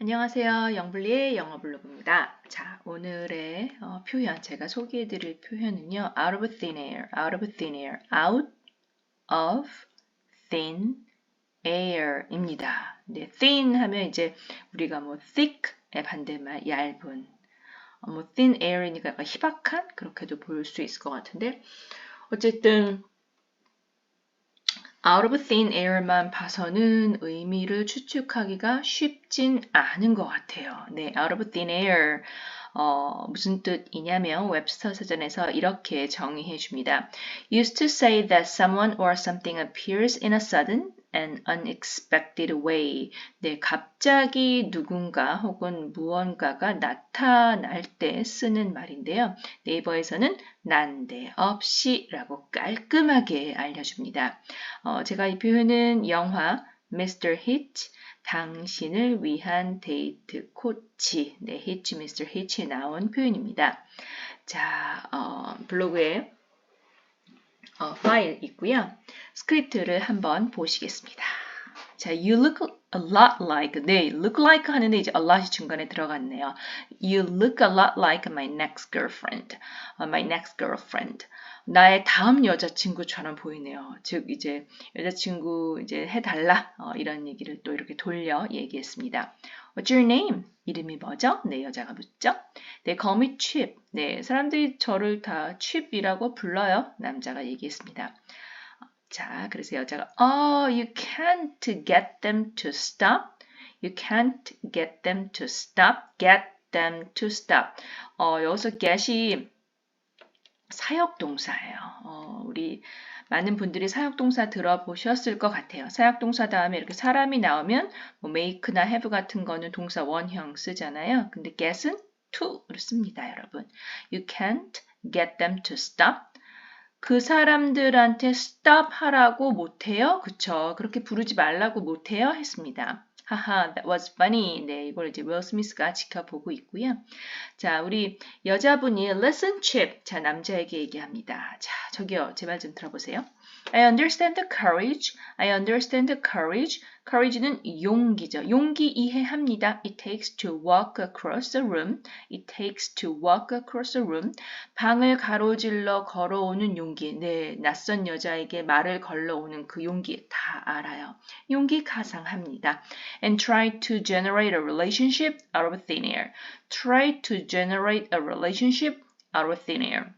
안녕하세요. 영블리의 영어 블로그입니다. 자, 오늘의 어, 표현, 제가 소개해 드릴 표현은요. out of thin air, out of thin air, out of thin air입니다. 네, thin 하면 이제 우리가 뭐 thick의 반대말 얇은, 어, 뭐 thin air이니까 약간 희박한 그렇게도 볼 수 있을 것 같은데 어쨌든 out of thin air만 봐서는 의미를 추측하기가 쉽진 않은 것 같아요. 네, out of thin air. 어, 무슨 뜻이냐면 웹스터 사전에서 이렇게 정의해 줍니다. used to say that someone or something appears in a sudden an unexpected way. 네, 갑자기 누군가 혹은 무언가가 나타날 때 쓰는 말인데요. 네이버에서는 난데없이라고 깔끔하게 알려줍니다. 어, 제가 이 표현은 영화 Mr. Hitch, 당신을 위한 데이트 코치, 네, Hitch, Mr. Hitch에 나온 표현입니다. 자, 어, 블로그에 어, 파일 있고요. 스크립트를 한번 보시겠습니다. 자, you look a lot like. 네, look like 하는데 이제 a lot이 중간에 들어갔네요. You look a lot like my next girlfriend. Uh, my next girlfriend. 나의 다음 여자친구처럼 보이네요. 즉 이제 여자친구 이제 해달라 어, 이런 얘기를 또 이렇게 돌려 얘기했습니다. What's your name? 이름이 뭐죠? 네, 여자가 묻죠. They call me Chip. 네, 사람들이 저를 다 Chip이라고 불러요. 남자가 얘기했습니다. 자, 그래서 여자가 Oh, you can't get them to stop. You can't get them to stop. Get them to stop. 어, 여기서 get이 사역동사예요. 어, 우리 많은 분들이 사역동사 들어보셨을 것 같아요. 사역동사 다음에 이렇게 사람이 나오면 뭐 make나 have 같은 거는 동사 원형 쓰잖아요. 근데 get은 to를 씁니다, 여러분. You can't get them to stop. 그 사람들한테 stop 하라고 못해요. 그쵸? 그렇게 부르지 말라고 못해요. 했습니다. 하하, that was funny. 네, 이걸 이제 윌 스미스가 지켜보고 있고요. 자, 우리 여자분이 listen chip. 자, 남자에게 얘기합니다. 자, 저기요, 제 말 좀 들어보세요. I understand the courage. I understand the courage. courage는 용기죠. 용기 이해합니다. It takes to walk across the room. It takes to walk across the room. 방을 가로질러 걸어오는 용기. 네, 낯선 여자에게 말을 걸러오는 그 용기 다 알아요. 용기 가상합니다. And try to generate a relationship out of thin air. Try to generate a relationship out of thin air.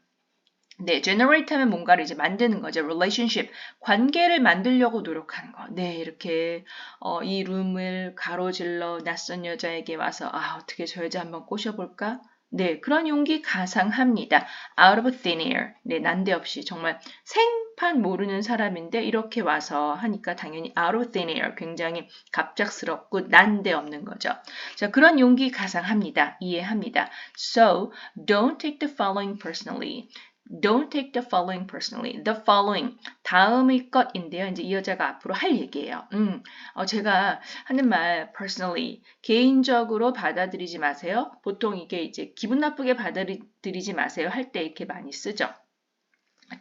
네, generate 하면 뭔가를 이제 만드는 거죠. relationship. 관계를 만들려고 노력하는 거. 네, 이렇게, 어, 이 룸을 가로질러 낯선 여자에게 와서, 아, 어떻게 저 여자 한번 꼬셔볼까? 네, 그런 용기 가상합니다. out of thin air. 네, 난데없이 정말 생판 모르는 사람인데 이렇게 와서 하니까 당연히 out of thin air. 굉장히 갑작스럽고 난데없는 거죠. 자, 그런 용기 가상합니다. 이해합니다. So, don't take the following personally. Don't take the following personally. The following 다음의 것인데요. 이제 이 여자가 앞으로 할 얘기예요. 음, 어, 제가 하는 말 personally 개인적으로 받아들이지 마세요. 보통 이게 이제 기분 나쁘게 받아들이지 마세요 할 때 이렇게 많이 쓰죠.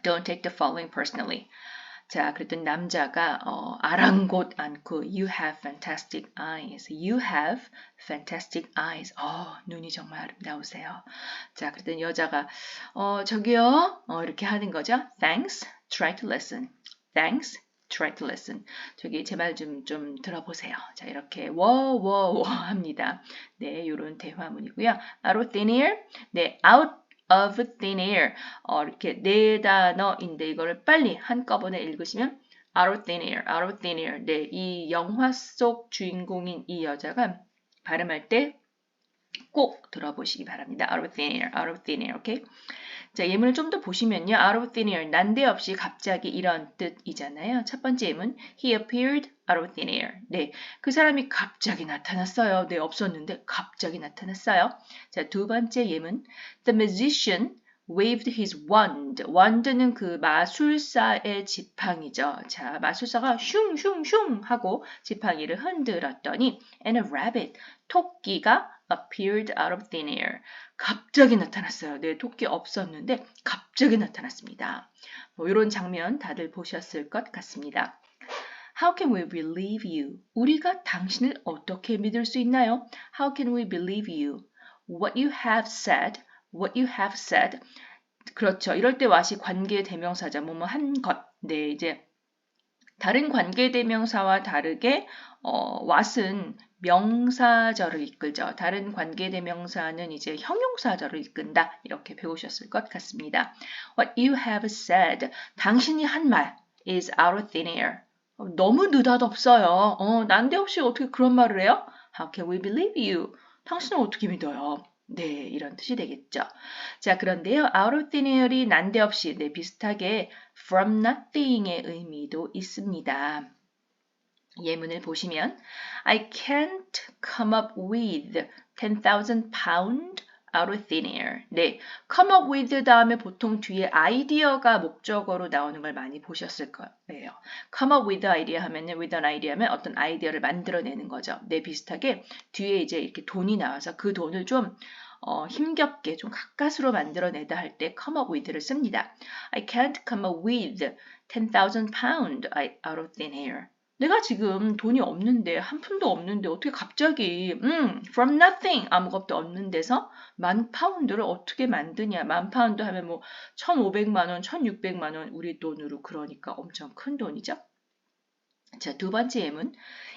Don't take the following personally. 자, 그랬더니 남자가 어, 아랑곳 않고 You have fantastic eyes. You have fantastic eyes. 어, 눈이 정말 아름다우세요. 자, 그랬더니 여자가 어, 저기요. 어, 이렇게 하는 거죠. Thanks. Try to listen. Thanks. Try to listen. 저기 제 말 좀 좀 들어보세요. 자, 이렇게 워워워 합니다. 네, 요런 대화문이고요. Out thin air. 네, out of thin air. 어, 이렇게 네 단어인데 이거를 빨리 한꺼번에 읽으시면 out of thin air, out of thin air. 네, 이 영화 속 주인공인 이 여자가 발음할 때 꼭 들어보시기 바랍니다. out of thin air, out of thin air. 오케이? 자, 예문을 좀 더 보시면요. out of thin air, 난데없이 갑자기 이런 뜻이잖아요. 첫 번째 예문, he appeared out of thin air. 네, 그 사람이 갑자기 나타났어요. 네, 없었는데 갑자기 나타났어요. 자, 두 번째 예문, the musician waved his wand. wand는 그 마술사의 지팡이죠. 자, 마술사가 슝슝슝 하고 지팡이를 흔들었더니 and a rabbit, 토끼가 appeared out of thin air. 갑자기 나타났어요. 네, 토끼 없었는데 갑자기 나타났습니다. 뭐 이런 장면 다들 보셨을 것 같습니다. How can we believe you? 우리가 당신을 어떻게 믿을 수 있나요? How can we believe you? What you have said, what you have said. 그렇죠. 이럴 때 what이 관계 대명사자, 뭐뭐 한 것. 네, 이제 다른 관계 대명사와 다르게 어, what은 명사절을 이끌죠. 다른 관계 대명사는 이제 형용사절을 이끈다. 이렇게 배우셨을 것 같습니다. What you have said, 당신이 한 말 is out of thin air. 어, 너무 느닷없어요. 어, 난데없이 어떻게 그런 말을 해요? How can we believe you? 당신은 어떻게 믿어요? 네, 이런 뜻이 되겠죠. 자, 그런데요. out of thin air이 난데없이 네, 비슷하게 from nothing의 의미도 있습니다. 예문을 보시면 I can't come up with 10,000 pound out of thin air. 네, come up with 다음에 보통 뒤에 아이디어가 목적어로 나오는 걸 많이 보셨을 거예요. come up with idea 하면은 with an idea 하면 어떤 아이디어를 만들어내는 거죠. 네, 비슷하게 뒤에 이제 이렇게 돈이 나와서 그 돈을 좀 어, 힘겹게 좀 가까스로 만들어내다 할 때 come up with를 씁니다. I can't come up with 10,000 pound out of thin air. 내가 지금 돈이 없는데 한 푼도 없는데 어떻게 갑자기 음, from nothing 아무것도 없는 데서 만 파운드를 어떻게 만드냐 만 파운드 하면 뭐 1,500만 원, 1,600만 원 우리 돈으로 그러니까 엄청 큰 돈이죠. 자, 두 번째 예문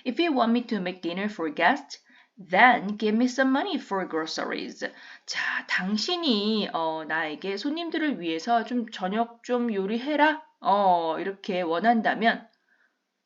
If you want me to make dinner for guests Then give me some money for groceries. 자, 당신이 어, 나에게 손님들을 위해서 좀 저녁 좀 요리해라. 어, 이렇게 원한다면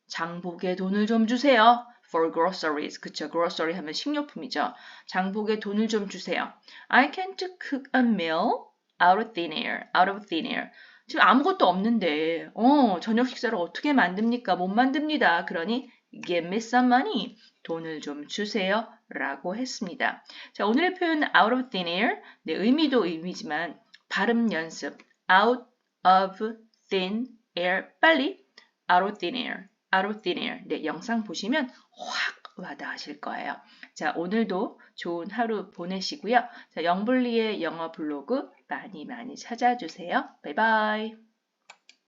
장복에 돈을 좀 주세요. for groceries. 그쵸. grocery 하면 식료품이죠. 장복에 돈을 좀 주세요. I can't cook a meal out of thin air. out of thin air. 지금 아무것도 없는데, 어, 저녁 식사를 어떻게 만듭니까? 못 만듭니다. 그러니, give me some money. 돈을 좀 주세요. 라고 했습니다. 자, 오늘의 표현 out of thin air. 네, 의미도 의미지만, 발음 연습. out of thin air. 빨리. out of thin air. Out of. 네, 영상 보시면 확 와닿으실 거예요. 자, 오늘도 좋은 하루 보내시고요. 자, 영블리의 영어 블로그 많이 많이 찾아주세요. 바이바이.